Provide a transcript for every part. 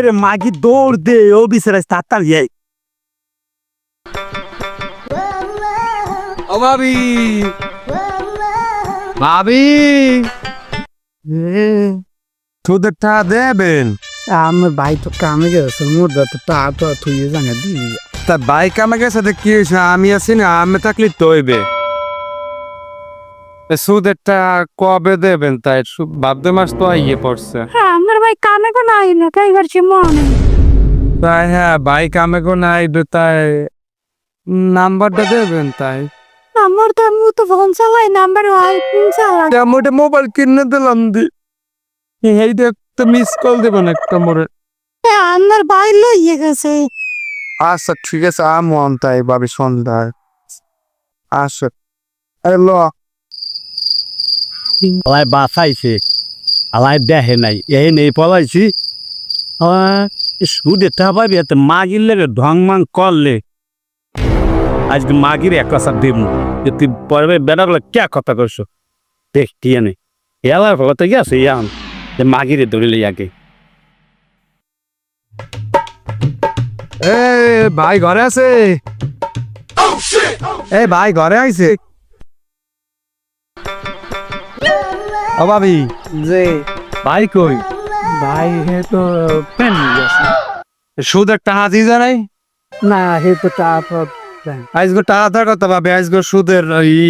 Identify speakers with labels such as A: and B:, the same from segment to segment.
A: এরে মাগি দৌড় দে ও বিছারাই তাড়াতাড়ি এই
B: ও ভাবি। ভাবি। তোদের টা দেবেন?
A: আমার ভাই তো কামে গেছে মোর তো তা তো তুই জানা দি।
B: তা বাইক আমাকে সাথে কি হয়েছে? আমি আছি না আমি থাকলে তৈবে সুদেরটা কবে দেবেন তাই? ভাবতে মাস তো ইয়ে পড়ছে।
C: হ্যাঁ আমার ভাই কামে কো নাই না কাই করছে মনে।
B: তাই হ্যাঁ বাইক আমাকে না আইবে তাই নাম্বারটা দেবেন তাই?
C: আমার তো আমি তো ফোন চালাই নাম্বার হয় ফোন চালাই।
B: মোটে মোবাইল কিনে দিলাম দি। এইটা একটা মিস কল দেবেন একটা মোরে
C: আমার ভাই লইয়ে গেছে।
B: আচ্ছা ঠিক আছে আমো আম তাই ভাবি সন্ধ্যায়। আচ্ছা এলো
A: আলাই বাঁচাইছে। আলাই দেখে নাই। এই নেই পলাইছি। সুদে টা পাবি এত মাগির লেগে ঢং মাং করলে আজকে মাগির এক কথা দিব যে তুই পরে বেড়াগুলো কে কথা করছ দেখ কি জানে। এলার কথা গেছে ইয়ান যে মাগিরে ধরিলে ইয়াকে
B: এ ভাই ঘরে আছে? এ ভাই ঘরে আইছে। ও ভাবি।
A: যে
B: ভাই কই?
A: ভাই হে তো পেন গেছে।
B: সুদ একটা হাতি জানাই
A: না হে তো
B: টাকা দেওয়ার কথা ভাবি সুদের ই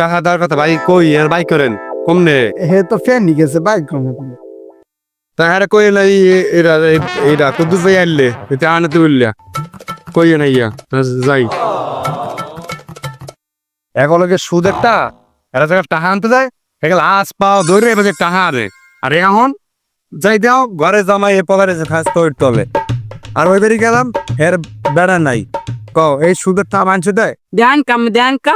B: টাকা দেওয়ার কথা ভাই কই আর ভাই করেন কমনে
A: হে তো ফেন গেছে বাইক কমে
B: তাহারে কই না এরা এরা কুদ্দুস ভাই আনলে এটা আনতে বললা। কই না ইয়া যাই। একলগে সুদ একটা এরা জায়গা টাকা আনতে যায় এগুলো আজ পাও ধরে এবার টাহা রে আর এখন যাই দাও, ঘরে জামাই এ পকারে যে ফাঁস তোর তলে আর ওই বেরিয়ে গেলাম এর বেড়া নাই। ক এই সুদের টাকা মানছে দেয়
C: ধ্যান কাম দেন কা।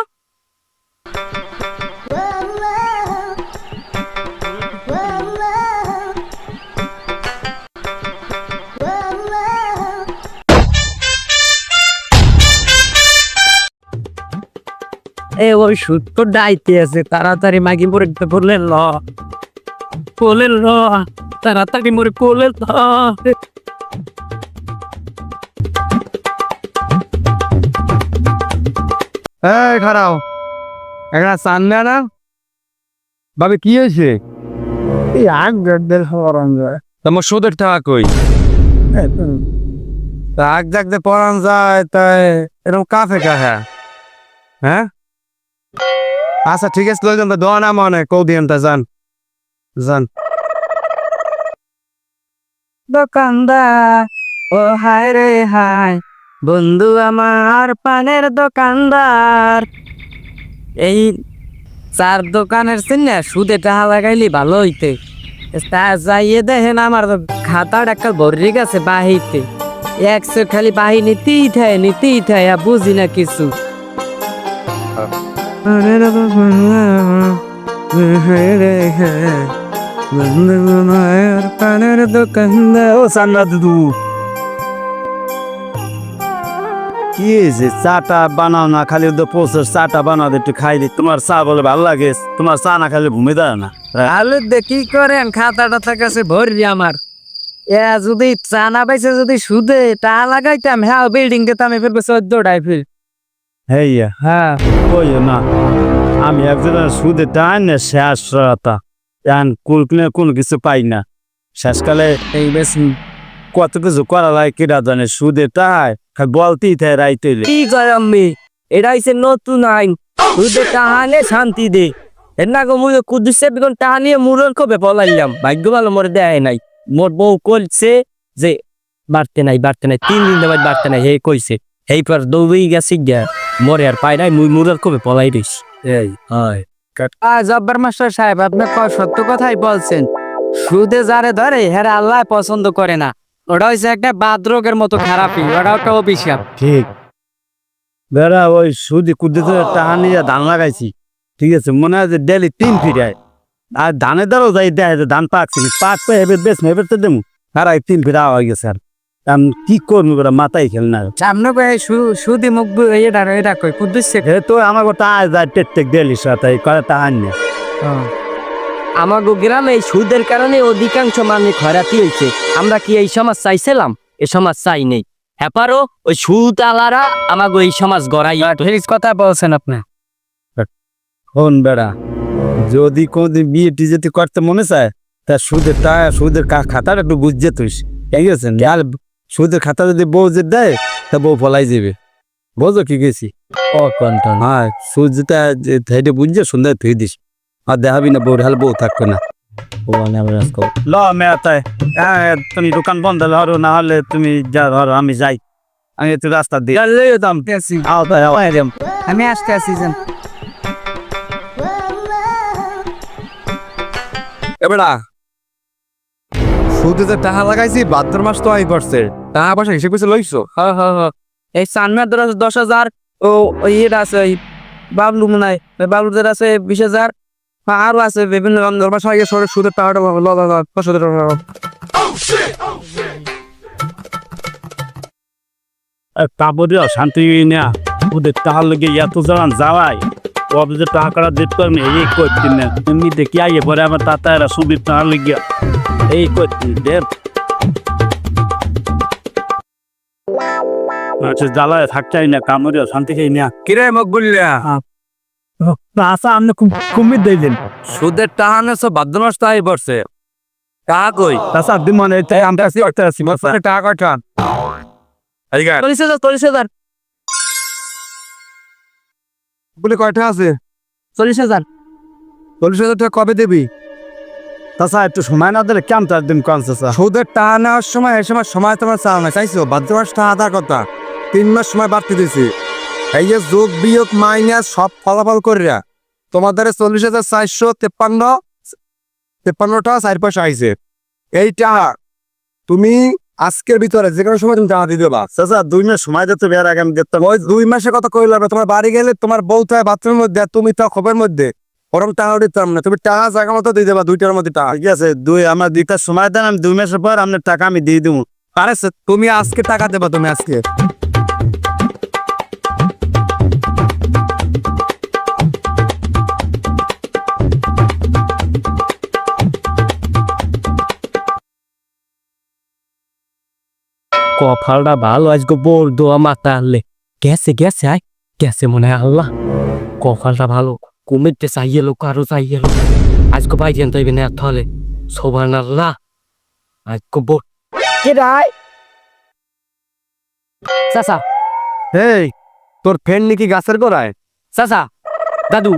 C: এ ওই তো ডাইতে আছে তাড়াতাড়ি মাগি মরে বললেন ল। বললেন ল তাড়াতাড়ি মরে বললেন ল।
B: এই খারাও একটা চান দেয় না? ভাবি কি হয়েছে?
A: এই আগ হরন যায়
B: তোমার সুদের টাকা কই? আগ জাগতে পড়ান যায় তাই এরকম কাফে কাহা? হ্যাঁ? আচ্ছা ঠিক আছে লই যান দোয়া না মনে কৌ দিন তা যান। যান।
C: দোকানদার ও হায় রে হায় বন্ধু আমার পানের দোকানদার এই চার দোকানের চিনে সুদে টাকা লাগাইলি ভালো হইতে। তা যাইয়ে দেখেন আমার খাতার একটা ভরি গেছে বাহিতে। একশো খালি বাহি নিতেই থায় নিতেই আর বুঝি না কিছু।
A: পানের দুদু কি হয়েছে? চাটা বানাও না খালি ওদের পোস্টার চাটা বানাও একটু খাই দি তোমার চা বলে ভালো লাগে তোমার চা না খাইলে ঘুমে দেয় না
C: আলু দেখি করেন খাতাটা তো কাছে ভরি আমার এ যদি চা না পাইছে যদি সুদে টা লাগাইতাম হ্যাঁ বিল্ডিং কে আমি ফেরবে চোদ্দটাই ফির
A: হেইয়া
C: হ্যাঁ
A: ওই না। আমি একজনের সুদে টান শেষ রাতা টান কুলকুলে কোনো কিছু পাই না। শেষকালে
C: এই
A: কত কিছু করা লাগে জানে সুদে থাকে রাইতে
C: কি করে হইছে নতুন আইন। সুদে টাহানে শান্তি দে। এর না মুই কুদুসে বিগন টাহা নিয়ে মুরন কবে পলাইলাম। ভাগ্য ভালো মোর দেয় নাই। মোর বউ কইছে যে বাড়তে নাই বাড়তে নাই, তিন দিন দেবাই বাড়তে নাই, হে কইছে। এই পর দৌড়েই গেছি গিয়া মরে আর পাই নাই মুই মুরার কবে পলাই দিস এই হয়। জব্বার মাস্টার সাহেব আপনি ক- সত্য কথাই বলছেন? সুদে যারে ধরে হেরা আল্লাহ পছন্দ করে না। ওটা হচ্ছে একটা বাদরোগের মতো খারাপই ওটা একটা অভিশাপ।
A: ঠিক। বেড়া ওই সুদি কুদ্দিতে টাকা নিয়ে ধান লাগাইছি। ঠিক আছে মনে হয় যে ডেলি তিন ফিরায়। আর ধানের দ্বারাও যাই দেয় যে ধান পাকছি পাক পে এবার বেশ এবার তো দেবো আর তিন ফিরা হয়ে গেছে আর। আমি কি করব বেড়া মাথায় খেল না।
C: সামনে কয়ে সুদি মুখ এটা এটা কই কুদ্দুস
A: হে তো আমার টাকা যায় টেক ডেলি সাথে করে টাকা নিয়ে
C: আমাগো গ্রামে এই সুদের কারণে অধিকাংশ মানুষ খরাতি হয়েছে আমরা কি এই সমাজ চাইছিলাম? এ সমাজ চাই নেই। হ্যাপারও ওই সুদ আলারা আমাগো এই সমাজ গড়াই।
D: ঠিক কথা বলছেন আপনি।
A: হন বেড়া যদি কোনদিন বিয়ে টি যদি করতে মনে চায় তা সুদের টাকা সুদের কা- খাতাটা একটু বুঝছে তুই ঠিক আছে? সুদের খাতা যদি বউ যে দেয় তা বউ ফলাই যাবে বোঝো কি গেছি
C: ও কন্টন
A: হ্যাঁ সুদ যেটা হেঁটে বুঝছে সুন্দর থুই দিস। আর দেখাবি না বউর হাল বউ থাকবে না। ল মেয়া তাই হ্যাঁ তুমি দোকান বন্ধ ধরো না হলে তুমি যা ধরো আমি যাই। আমি একটু রাস্তা দিই দাম আও
D: আমি আসতে আসি
B: এবারা সুদে যে টাকা লাগাইছি বাহাত্তর মাস তো আই পড়ছে টাকা পয়সা হিসেব করে লইছো?
D: হ্যাঁ হ্যাঁ হ্যাঁ এই সানমার দশ হাজার ও ইয়েটা আছে ওই বাবলু মনে হয় বাবলুদের আছে বিশ হাজার। হ্যাঁ, আরও আছে বিভিন্ন ধর্মের সুদের টাকাটা সুদের টাকা
A: তারপরে শান্তি না ওদের টাকার লেগে এত জানান যাওয়াই কবে যে টাকাটা দিতে পারবে এই করতেন না এমনি দেখি আইয়ে পরে আমার তাতারা সুবিধ টাকার লেগে এই দেব আচ্ছা জ্বালায় থাকচাই না কামড়ে শান্তি খাই না
B: কিরে মুখ বললিয়া
A: আচ্ছা আপনি কুমির দিলেন
B: সুদের টাকা নেছো বাহাত্তর মাস তো আই পড়ছে। টাকা কই?
A: তাছা দিন মানে তাই আমরা একটা আছি
B: বছরে টাকা আয়।
D: চল্লিশ হাজার চল্লিশ হাজার।
B: বলে কয়টা আছে?
D: চল্লিশ হাজার।
B: চল্লিশ হাজার টাকা কবে দিবি?
A: তাছা একটু সময় না দিলে কেমন তার দিন কনসে
B: সুদের টাকা নেওয়ার সময় এই সময় সময় তোমার চাও না চাইছো? বাধ্য মাস টাকা আদার কথা তিন মাস সময় বাড়তে দিছি। এই যে যোগ বিয়োগ মাইনাস সব ফলাফল করিয়া তোমাদের চল্লিশ হাজার চারশো তেপ্পান্ন তেপ্পান্ন টাকা চার পয়সা আইছে। এই টাকা তুমি আজকের ভিতরে যে কোনো সময় তুমি টাকা দিয়ে দেবা।
A: চাচা দুই মাস সময় দিতে বের আগে আমি দেখতাম।
B: ওই দুই মাসে কথা কইল না তোমার বাড়ি গেলে তোমার বউ তো বাথরুমের মধ্যে তুমি তো খবরের মধ্যে। ওরম টাকা দিতাম না। তুমি টাকা জায়গা মতো দিয়ে দেবা দুইটার মধ্যে টাকা।
A: ঠিক আছে দুই আমার দুইটা সময় দেন আমি দুই মাসের পর আপনার টাকা আমি দিয়ে দেবো।
B: আরে তুমি আজকে টাকা দেবা তুমি আজকে।
C: কপালটা ভালো আজকে বোর দোয়া মাথা আনলে গেছে গেছে আয়। গেছে মনে হয় আল্লাহ। কপালটা ভালো। কুমিরতে চাইয়ে লোক আরও চাইয়ে লোক আজকে বাইরে আনতে হইবে না তাহলে সোভান আল্লাহ আজকে বোর কে রায় চাচা।
B: এই তোর ফ্রেন্ড নাকি গাছের গোড়ায়
C: চাচা দাদু।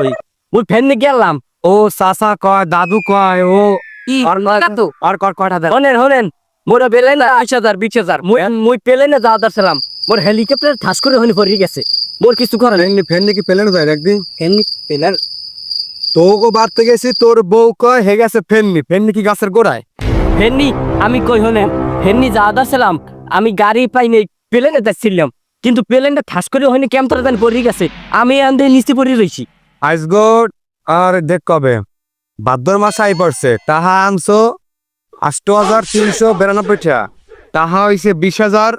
C: ওই ওই ফ্যান নিয়ে গেলাম
B: ও চাচা কয় দাদু কয় ও আর কর কয়টা দেয়
C: হনেন হনেন মোরা বেলে না আশ হাজার বিশ হাজার। মুই মুই পেলে না হাজার ছিলাম মোর হেলিকপ্টার ঠাস করে হনি পড়ে গেছে। মোর কিছু করে নাই।
B: ফ্রেন্ড ফ্রেন্ড নাকি পেলেন যায় একদিন
C: এমনি পেলার।
B: তোকে বাড়তে গেছি তোর বউ কয় হে গেছে ফেননি ফেননি কি গাছের গোড়ায়?
C: ফেননি আমি কই হনেন ফেননি যা হাজার ছিলাম আমি গাড়ি পাই নেই প্লেনে যাচ্ছিলাম কিন্তু প্লেনটা ঠাস করে হয়নি কেমন তারা পড়ে গেছে। আমি আন্দে নিচে পড়ে রইছি।
B: আইসগোড আর দেখ কবে। ভাদ্র মাস আই পড়ছে তাহা আনছো? আষ্ট হাজার তিনশো বিরানব্বই টাকা তাহা হইছে বিশ হাজার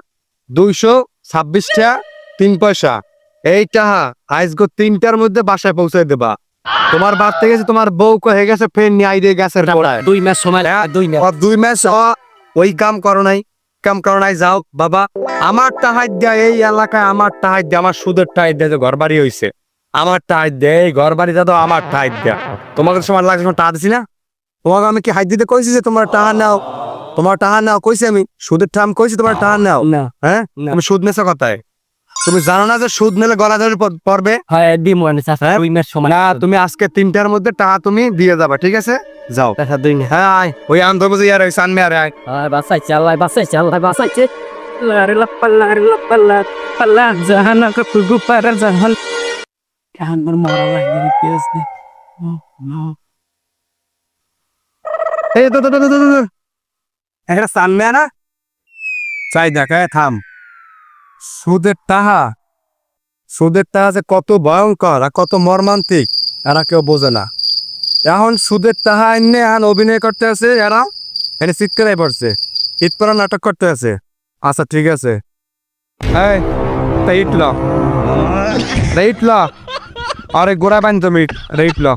B: দুইশো ছাব্বিশ টাকা তিন পয়সা। এই টাহা আইসগো তিনটার মধ্যে বাসায় পৌঁছে দেবা। তোমার বাদ থেকে গেছে তোমার বউ হয়ে গেছে ফেন নিয়ে গেছে
C: দুই মাস সময় দুই মাস
B: দুই অ, ওই কাম করো নাই কাম করো নাই যাও বাবা। আমার টাহাই দেয়া এই এলাকায় আমার টাহাই দেয়া আমার সুদের টাহাই দেয়া যে ঘর বাড়ি হইছে। আমার টাহাই দেয় এই ঘর তো আমার টাহাই দেয়া। তোমাকে সময় লাগছে টাকা দিছি না? তোমাকে আমি কি হাই দিতে কইছি যে তোমার টাকা নাও? তোমার টাকা নাও কইছি আমি। সুদের টাকা আমি কইছি তোমার টাকা নাও?
C: না।
B: হ্যাঁ। তুমি সুদ নেছো কথায়? তুমি জানো না যে সুদ নিলে গলা ধরে পড়বে?
C: হ্যাঁ
B: হ্যাঁ? না তুমি আজকে তিনটার মধ্যে টাকা তুমি দিয়ে যাবা ঠিক আছে? যাও।
C: দুই
B: হ্যাঁ ওই আন ধরবো ইয়ার ওই সানমে আরে আয়।
C: লারে লাপাল্লা রে লাপাল্লা পাল্লা জাহানা মর মারা লাগে
B: এই তো তো তো তো তো এটা সানমে না? চাই দেখা থাম। সুদের টাহা সুদের টাহা যে কত ভয়ঙ্কর আর কত মর্মান্তিক এরা কেউ বোঝে না। এখন সুদের টাহা এনে এখন অভিনয় করতে আছে এরা এনে চিৎকারাই পড়ছে ঈদ পরা নাটক করতে আছে। আচ্ছা ঠিক আছে। এই তা ইট ল। ইট ল। আরে গোড়া বান তুমি রে ইট ল।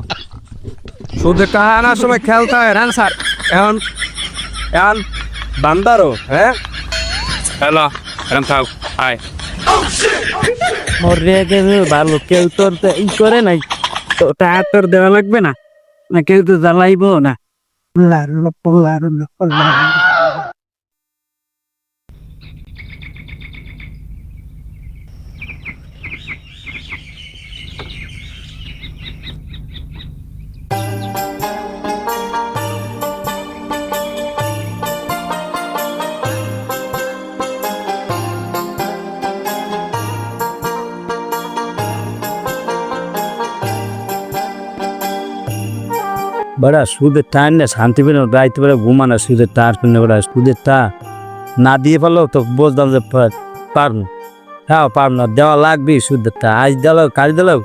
B: সুদের কাহানার সময় খেলতে হয় হ্যাঁ স্যার। এখন এখন বান্দারো হ্যাঁ? হ্যালো এরম থাক আয়।
A: মোর রেগে ভালো কেউ তোর তো ই করে নাই। তো টাকা তোর দেওয়া লাগবে না? না কেউ তো জ্বালাইবো না। বড়া সুদের টান না শান্তি পেলে রাইতে বেলা ঘুমানো সুদের টান পেলে বড়া সুদের টা না দিয়ে পারলেও তো বুঝতাম যে পারব হ্যাঁ পারব না দেওয়া লাগবে সুদের টা আজ দেওয়া কাজ দিলেও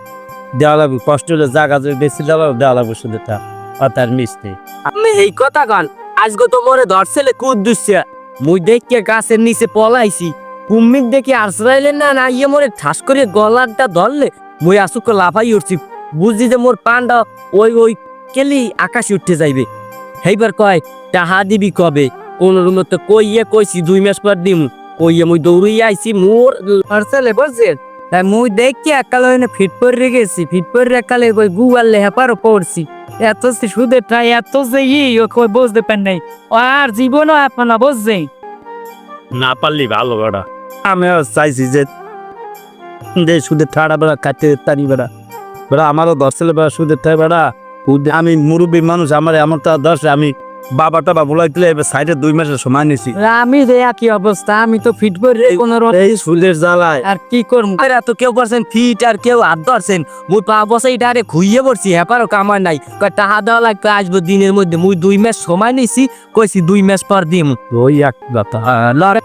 A: দেওয়া লাগবে কষ্ট হলে জায়গা যদি বেশি দেওয়া দেওয়া লাগবে সুদের টা অতার মিস্ত্রি
C: আমি এই কথা গান আজকে তো মরে ধরছেলে কুদ দুসছে মুই দেখকে গাছের নিচে পলাইছি কুম্মিক দেখে আশ্রাইলেন না না ইয়ে মোরে ঠাস করে গলারটা ধরলে মুই আসুক লাফাই উঠছি বুঝছি যে মোর পানটা ওই ওই কেলি আকাশে উঠতে যাইবে। সেইবার কয় টাহা দিবি কবে? কোন রুম কইয়ে কইছি, দুই মাস পর দিম। কইয়ে মুই দৌড়িয়ে আইছি, মোর পার্সেলে বুঝছেন তাই মুই দেখি একালে ওখানে ফিট করে গেছি, ফিট করে একালে ওই গুগল লেহাপারও পড়ছি। এত সে সুদের ট্রাই এত যে ই, ও কই বুঝতে পার নাই। আর জীবনও আপনারা বুঝছেন
A: না পারলি ভালো বেড়া। আমিও চাইছি যে যে সুদের ঠাড়া বেড়া কাটতে তারি বেড়া। বেড়া, আমারও দর্শলে বেড়া সুদের ঠাড়া বেড়া। আমি মুরব্বী মানুষ আমার আমার তো দশ আমি বাবা টাবা বলাই দিলে এবার সাইডে দুই মাসের সময় নিছি
C: আমি যে একই অবস্থা আমি তো ফিট করে কোন
A: এই জ্বালায়।
C: আর কি করব? আর তো কেউ পারছেন ফিট আর কেউ হাত ধরছেন। মুই পা বসে এটা আরে খুইয়ে পড়ছি হ্যাপারও কামার নাই। কয় টাকা দেওয়া লাগবে আসব দিনের মধ্যে। মুই দুই মাস সময় নিছি কইছি দুই মাস পর দিম।
A: ওই এক কথা।
C: লড়ে।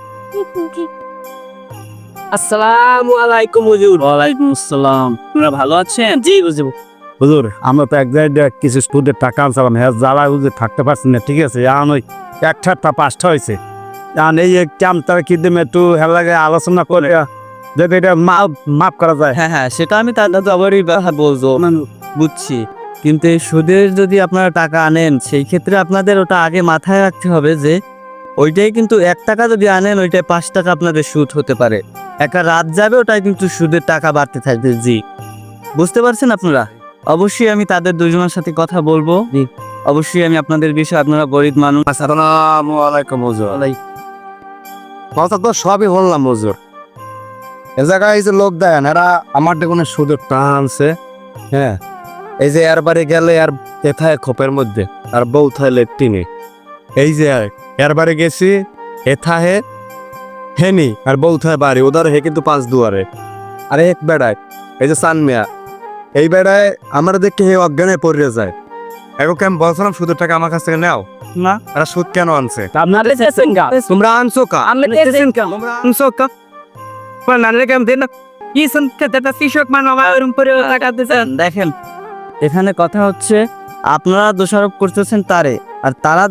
C: আসসালামু আলাইকুম হুজুর।
A: ওয়ালাইকুম আসসালাম।
C: আপনারা ভালো আছেন? জি বুঝব
A: হুজুর, আমরা তো এক জায়গায় কিছু সুদের টাকা আনছিলাম। হ্যাঁ জ্বালা হুজুর থাকতে পারছি না, ঠিক আছে? এখন ওই একটাটা পাঁচটা হয়েছে। এখন এই ক্যাম্প তারা কি দেবে একটু লাগে আলোচনা করে যাতে এটা মাফ করা যায়।
D: হ্যাঁ হ্যাঁ সেটা আমি তাদের আবারই বলব। বুঝছি। কিন্তু এই সুদের যদি আপনারা টাকা আনেন, সেই ক্ষেত্রে আপনাদের ওটা আগে মাথায় রাখতে হবে যে, ওইটাই কিন্তু এক টাকা যদি আনেন, ওইটাই পাঁচ টাকা আপনাদের সুদ হতে পারে। একটা রাত যাবে, ওটাই কিন্তু সুদের টাকা বাড়তে থাকবে, জি। বুঝতে পারছেন আপনারা? অবশ্যই আমি তাদের দুজনের সাথে কথা বলব। অবশ্যই আমি আপনাদের বিষয়ে আপনারা গরিব মানুষ।
B: আসসালামু আলাইকুম হুজুর। কথা তো সবই বললাম হুজুর। এ জায়গায় এই যে লোক দেন এরা আমার দেখুন সুদের টান আনছে হ্যাঁ। এই যে এর বাড়ি গেলে আর এথায় খোপের মধ্যে আর বউ থায় লেট্রিনে এই যে এর বাড়ি গেছি এথাহে হেনি আর বউ থায় বাড়ি ওদার হে কিন্তু পাঁচ দুয়ারে। আর এক বেড়ায় এই যে সান মিয়া এই বেড়ায় আমার দেখে হে অজ্ঞানে পড়ে যায়। এখন কেমন বলছিলাম সুদের টাকা আমার কাছ থেকে নাও?
A: না।
B: এরা সুদ কেন আনছে?
A: আপনার
B: তোমরা আনছো কা?
C: আমি
B: তোমরা আনছো কা?
D: দেখেন এখানে কথা হচ্ছে আপনারা দোষারোপ করতেছেন তারে আর তারা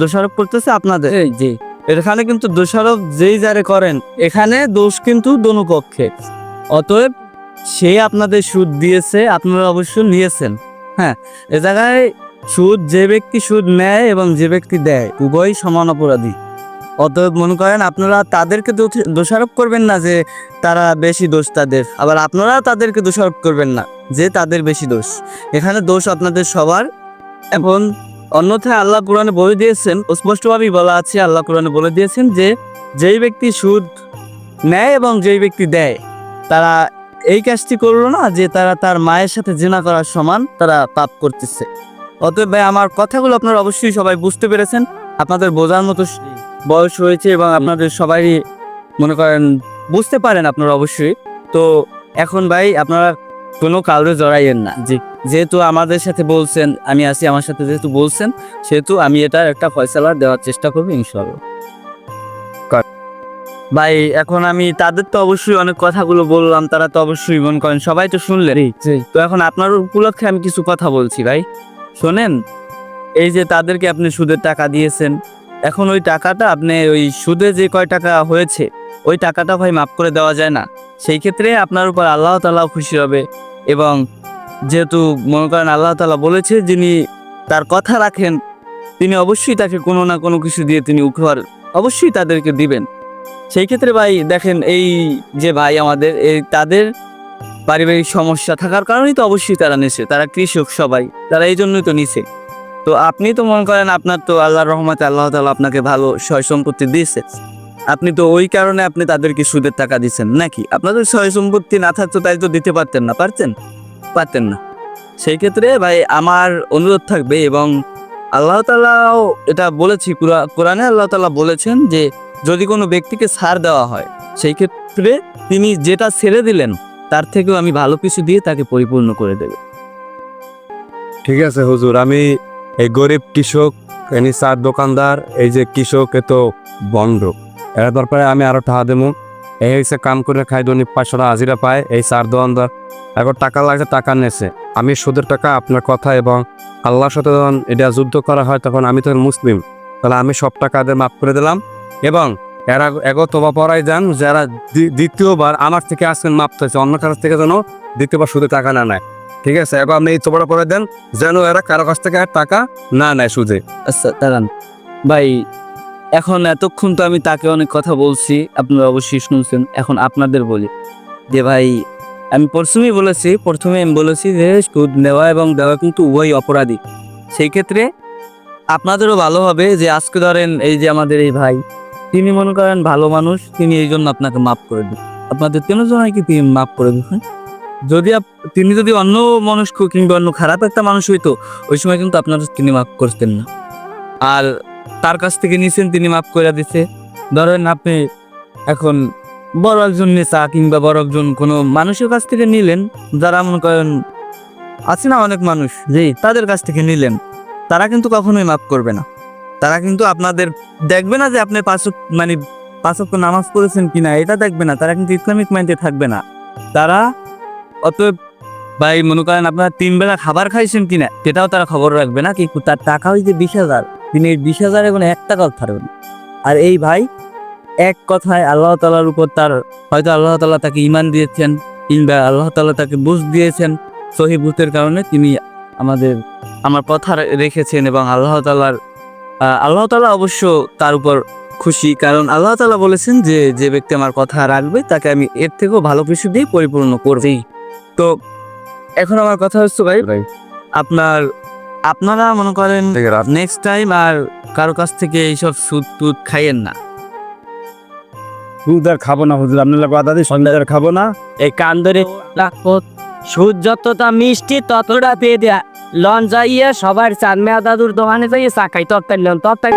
D: দোষারোপ করতেছে আপনাদের। জি এখানে কিন্তু দোষারোপ যেই যারে করেন এখানে দোষ কিন্তু দোনো পক্ষে অতএব সে আপনাদের সুদ দিয়েছে, আপনারা অবশ্য নিয়েছেন। হ্যাঁ এ জায়গায় সুদ যে ব্যক্তি সুদ নেয় এবং যে ব্যক্তি দেয়, উভয়ই সমান অপরাধী। অতএব মনে করেন, আপনারা তাদেরকে দোষ- দোষারোপ করবেন না যে তারা বেশি দোষ তাদের, আবার আপনারা তাদেরকে দোষারোপ করবেন না যে তাদের বেশি দোষ। এখানে দোষ আপনাদের সবার এখন অন্যথায় আল্লাহ কোরআনে বলে দিয়েছেন, স্পষ্টভাবেই বলা আছে, আল্লাহ কোরআনে বলে দিয়েছেন যে যেই ব্যক্তি সুদ নেয় এবং যেই ব্যক্তি দেয়, তারা এই কাজটি করল না যে তারা তার মায়ের সাথে জেনা করার সমান তারা পাপ করতেছে। অতএব ভাই আমার কথাগুলো আপনারা অবশ্যই সবাই বুঝতে পেরেছেন। আপনাদের বোঝার মতো বয়স হয়েছে এবং আপনাদের সবাই মনে করেন বুঝতে পারেন আপনারা অবশ্যই। তো এখন ভাই আপনারা কোনো কাউরে জড়াইয়েন না। যে যেহেতু আমাদের সাথে বলছেন আমি আছি আমার সাথে যেহেতু বলছেন সেহেতু আমি এটার একটা ফয়সালা দেওয়ার চেষ্টা করব ইনশাল্লাহ ভাই এখন আমি তাদের তো অবশ্যই অনেক কথাগুলো বললাম তারা তো অবশ্যই মন করেন সবাই তো শুনলেন। তো এখন আপনার উপলক্ষে আমি কিছু কথা বলছি ভাই। শোনেন এই যে তাদেরকে আপনি সুদের টাকা দিয়েছেন এখন ওই টাকাটা আপনি ওই সুদে যে কয় টাকা হয়েছে ওই টাকাটা ভাই মাফ করে দেওয়া যায় না। সেই ক্ষেত্রে আপনার উপর আল্লাহ তালাও খুশি হবে এবং যেহেতু মনে করেন আল্লাহ তালা বলেছে যিনি তার কথা রাখেন তিনি অবশ্যই তাকে কোনো না কোনো কিছু দিয়ে তিনি উপহার অবশ্যই তাদেরকে দিবেন। সেই ক্ষেত্রে ভাই দেখেন, এই যে ভাই আমাদের, এই তাদের পারিবারিক সমস্যা থাকার কারণেই তো অবশ্যই তারা নিছে। তারা কৃষক সবাই, তারা এই জন্যই তো নিছে। তো আপনি তো মনে করেন আপনার তো আল্লাহর রহমতে আল্লাহ তালা আপনাকে ভালো সয় সম্পত্তি দিয়েছে। আপনি তো ওই কারণে আপনি তাদেরকে সুদের টাকা দিচ্ছেন নাকি? আপনাদের সয় সম্পত্তি না থাকতো তাই তো দিতে পারতেন না, পারতেন? পারতেন না। সেই ক্ষেত্রে ভাই আমার অনুরোধ থাকবে এবং আল্লাহ তালাও এটা বলেছি, কুরা- কোরআনে আল্লাহ তালা বলেছেন যে যদি কোনো ব্যক্তিকে ছাড় দেওয়া হয়, সেই ক্ষেত্রে তিনি যেটা ছেড়ে দিলেন, তার থেকেও আমি ভালো কিছু দিয়ে তাকে পরিপূর্ণ করে দেব।
B: ঠিক আছে, হুজুর। আমি এই গরিব কৃষক এনি চার দোকানদার, এই যে কৃষক এ তো বন্ধ। এর দরকারে আমি আরও টাকা দেবো। এই হচ্ছে কাম করে খাই দৈনিক পাঁচশো টাকা হাজিরা পায়, এই চার দোকানদার। এখন টাকা লাগছে টাকা নেছে। আমি সুদের টাকা আপনার কথা এবং আল্লাহর সাথে যখন এটা যুদ্ধ করা হয়, তখন আমি তখন মুসলিম। তাহলে আমি সব টাকা এদের মাফ করে দিলাম। এবং এরা এগো তোবা পড়াই যান, যারা দ্বিতীয়বার আমার থেকে আসছেন মাপ হয়েছে অন্য কাছ থেকে যেন দ্বিতীয়বার সুদে টাকা না নেয়। ঠিক আছে? এখন আপনি এই তোবাটা পরে দেন, যেন এরা কারও কাছ থেকে আর টাকা না নেয় সুদে।
D: আচ্ছা দাঁড়ান। ভাই, এখন এতক্ষণ তো আমি তাকে অনেক কথা বলছি, আপনারা অবশ্যই শুনছেন। এখন আপনাদের বলি যে, ভাই, আমি প্রথমেই বলেছি প্রথমে আমি বলেছি যে, সুদ নেওয়া এবং দেওয়া কিন্তু উভয় অপরাধী। সেই ক্ষেত্রে আপনাদেরও ভালো হবে যে, আজকে ধরেন এই যে আমাদের এই ভাই তিনি মনে করেন ভালো মানুষ তিনি এই জন্য আপনাকে মাফ করে দিন আপনাদের কেন জন্য কি তিনি মাফ করে দিন যদি তিনি যদি অন্য মানুষ কিংবা অন্য খারাপ একটা মানুষ হইতো ওই সময় কিন্তু আপনারা তিনি মাফ করতেন না। আর তার কাছ থেকে নিছেন তিনি মাফ করে দিছে। ধরেন আপনি এখন বড় একজন নেতা কিংবা বড় একজন কোনো মানুষের কাছ থেকে নিলেন যারা মনে করেন আছে না অনেক মানুষ যে তাদের কাছ থেকে নিলেন তারা কিন্তু কখনোই মাফ করবে না। তারা কিন্তু আপনাদের দেখবে না যে আপনি পাঁচ মানে পাঁচ ওয়াক্ত নামাজ পড়েছেন কিনা, এটা দেখবে না। তারা কিন্তু ইসলামিক মাইন্ডে থাকবে না। তারা অতএব ভাই, মনে করেন আপনারা তিন বেলা খাবার খাইছেন কিনা, সেটাও তারা খবর রাখবে না, কিন্তু তার টাকা হয়েছে বিশ হাজার, তিনি এই বিশ হাজার এখন এক টাকাও থাকবেন আর এই ভাই, এক কথায় আল্লাহ তালার উপর তার, হয়তো আল্লাহ তালা তাকে ইমান দিয়েছেন, কিংবা আল্লাহ তালা তাকে বুঝ দিয়েছেন, সহি বুঝের কারণে তিনি আমাদের, আমার কথা রেখেছেন এবং আল্লাহ তালার আল্লাহ তালা অবশ্য তার উপর খুশি। কারণ আল্লাহ তালা বলেছেন যে যে ব্যক্তি আমার কথা রাখবে তাকে আমি এর থেকেও ভালো কিছু দিয়ে পরিপূর্ণ করবি। তো এখন আমার কথা হচ্ছে ভাই আপনার আপনারা মনে করেন নেক্সট টাইম আর কারও কাছ থেকে এইসব সুদ টুদ খাইয়েন না।
A: সুদ আর খাব না হুজুর আপনার কথা দিই সন্ধ্যা আর খাব না।
C: এই কান ধরে সুদ যতটা মিষ্টি ততটা পেয়ে দেয়া লন যাইয়া সবার চাঁদ মেয়া দাদুর দোকানে যাইয়ে চা খাই তরকারি লন তরকারি